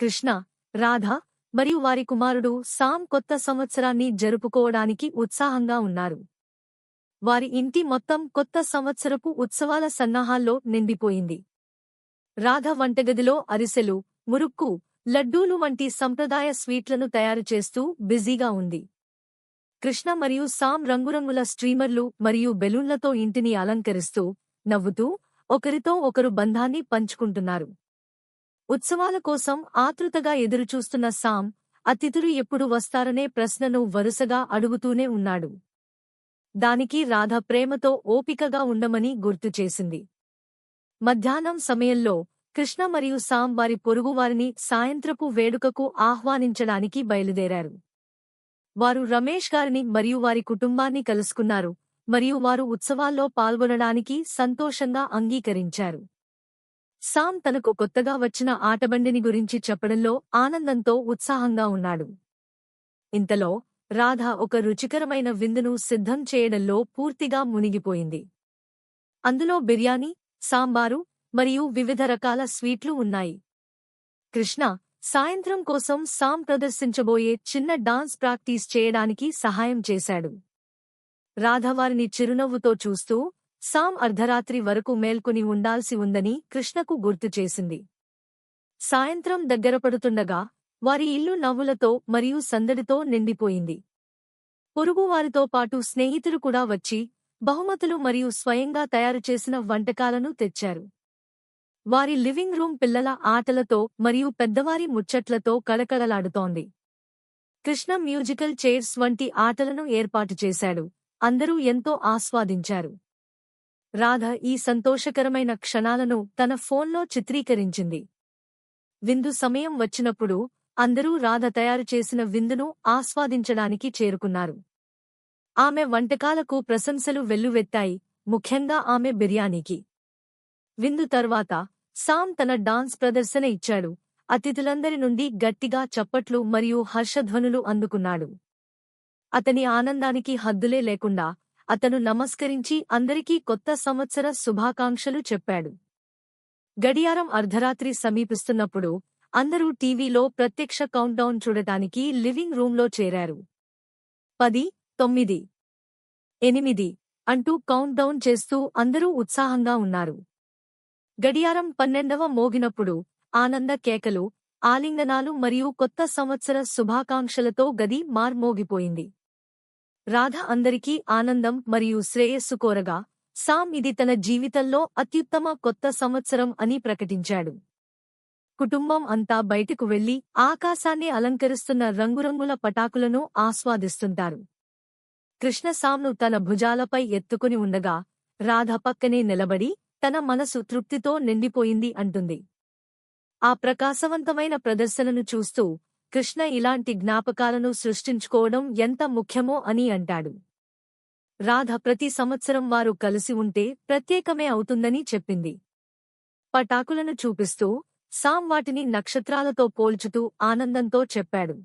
కృష్ణ రాధ మరియు వారి కుమారుడు సామ్ కొత్త సంవత్సరాన్ని జరుపుకోవడానికి ఉత్సాహంగా ఉన్నారు. వారి ఇంటి మొత్తం కొత్త సంవత్సరపు ఉత్సవాల సన్నాహాల్లో నిండిపోయింది. రాధ వంటగదిలో అరిసెలు మురుక్కు లడ్డూలు వంటి సంప్రదాయ స్వీట్లను తయారు చేస్తూ బిజీగా ఉంది. కృష్ణ మరియు సామ్ రంగురంగుల స్ట్రీమర్లు మరియు బెలూన్లతో ఇంటిని అలంకరిస్తూ నవ్వుతూ ఒకరితో ఒకరు బంధాన్ని పంచుకుంటున్నారు. ఉత్సవాల కోసం ఆతృతగా ఎదురుచూస్తున్న సామ్ అతిథులు ఎప్పుడు వస్తారనే ప్రశ్నను వరుసగా అడుగుతూనే ఉన్నాడు. దానికి రాధ ప్రేమతో ఓపికగా ఉండమని గుర్తుచేసింది మధ్యాహ్నం సమయంలో కృష్ణ మరియు సామ్ వారి పొరుగువారిని సాయంత్రపు వేడుకకు ఆహ్వానించడానికి బయలుదేరారు. వారు రమేష్ గారిని మరియు వారి కుటుంబాన్ని కలుసుకున్నారు మరియు వారు ఉత్సవాల్లో పాల్గొనడానికి సంతోషంగా అంగీకరించారు. సామ్ తనకు కొత్తగా వచ్చిన ఆటబండిని గురించి చెప్పడంలో ఆనందంతో ఉత్సాహంగా ఉన్నాడు. ఇంతలో రాధ ఒక రుచికరమైన విందును సిద్ధం చేయడంలో పూర్తిగా మునిగిపోయింది. అందులో బిర్యానీ సాంబారు మరియు వివిధ రకాల స్వీట్లు ఉన్నాయి. కృష్ణ సాయంత్రం కోసం సామ్ ప్రదర్శించబోయే చిన్న డాన్స్ ప్రాక్టీస్ చేయడానికి సహాయం చేశాడు. రాధవారిని చిరునవ్వుతో చూస్తూ సామ్ అర్ధరాత్రి వరకు మేల్కొని ఉండాల్సి ఉందని కృష్ణకు గుర్తు చేసింది. సాయంత్రం దగ్గరపడుతుండగా వారి ఇల్లు నవ్వులతో మరియు సందడితో నిండిపోయింది. పొరుగువారితో పాటు స్నేహితులు కూడా వచ్చి బహుమతులు మరియు స్వయంగా తయారుచేసిన వంటకాలను తెచ్చారు. వారి లివింగ్ రూమ్ పిల్లల ఆటలతో మరియు పెద్దవారి ముచ్చట్లతో కళకళలాడుతోంది. కృష్ణ మ్యూజికల్ చైర్స్ వంటి ఆటలను ఏర్పాటు చేశాడు. అందరూ ఎంతో ఆస్వాదించారు. రాధ ఈ సంతోషకరమైన క్షణాలను తన ఫోన్లో చిత్రీకరించింది. విందు సమయం వచ్చినప్పుడు అందరూ రాధ తయారు చేసిన విందును ఆస్వాదించడానికి చేరుకున్నారు. ఆమె వంటకాలకు ప్రశంసలు వెల్లువెత్తాయి ముఖ్యంగా ఆమె బిర్యానీకి. విందు తర్వాత సామ్ తన డాన్స్ ప్రదర్శన ఇచ్చాడు అతిథులందరి నుండి గట్టిగా చప్పట్లు మరియు హర్షధ్వనులు అందుకున్నాడు. అతని ఆనందానికి హద్దులే లేకుండా అతను నమస్కరించి అందరికీ కొత్త సంవత్సర శుభాకాంక్షలు చెప్పాడు. గడియారం అర్ధరాత్రి సమీపిస్తున్నప్పుడు అందరూ టీవీలో ప్రత్యక్ష కౌంట్డౌన్ చూడటానికి లివింగ్ రూంలో చేరారు. పది తొమ్మిది ఎనిమిది అంటూ కౌంట్డౌన్ చేస్తూ అందరూ ఉత్సాహంగా ఉన్నారు. గడియారం పన్నెండవ మోగినప్పుడు ఆనంద కేకలు ఆలింగనాలు మరియు కొత్త సంవత్సర శుభాకాంక్షలతో గది మార్మోగిపోయింది. రాధ అందరికీ ఆనందం మరియు శ్రేయస్సు కోరగా సామ్ ఇది తన జీవితంలో అత్యుత్తమ కొత్త సంవత్సరం అని ప్రకటించాడు. కుటుంబం అంతా బయటకు వెళ్ళి ఆకాశాన్ని అలంకరిస్తున్న రంగురంగుల పటాకులను ఆస్వాదిస్తుంటారు. కృష్ణసామ్ను తన భుజాలపై ఎత్తుకుని ఉండగా రాధ పక్కనే నిలబడి తన మనసు తృప్తితో నిండిపోయింది అంటుంది. ఆ ప్రకాశవంతమైన ప్రదర్శనను చూస్తూ కృష్ణ ఇలాంటి జ్ఞాపకాలను సృష్టించుకోవడం ఎంత ముఖ్యమో అని అంటాడు. రాధ ప్రతి సంవత్సరం వారు కలిసి ఉంటే ప్రత్యేకమే అవుతుందని చెప్పింది. పటాకులను చూపిస్తూ సామ్ వాటిని నక్షత్రాలతో పోల్చుతూ ఆనందంతో చెప్పాడు.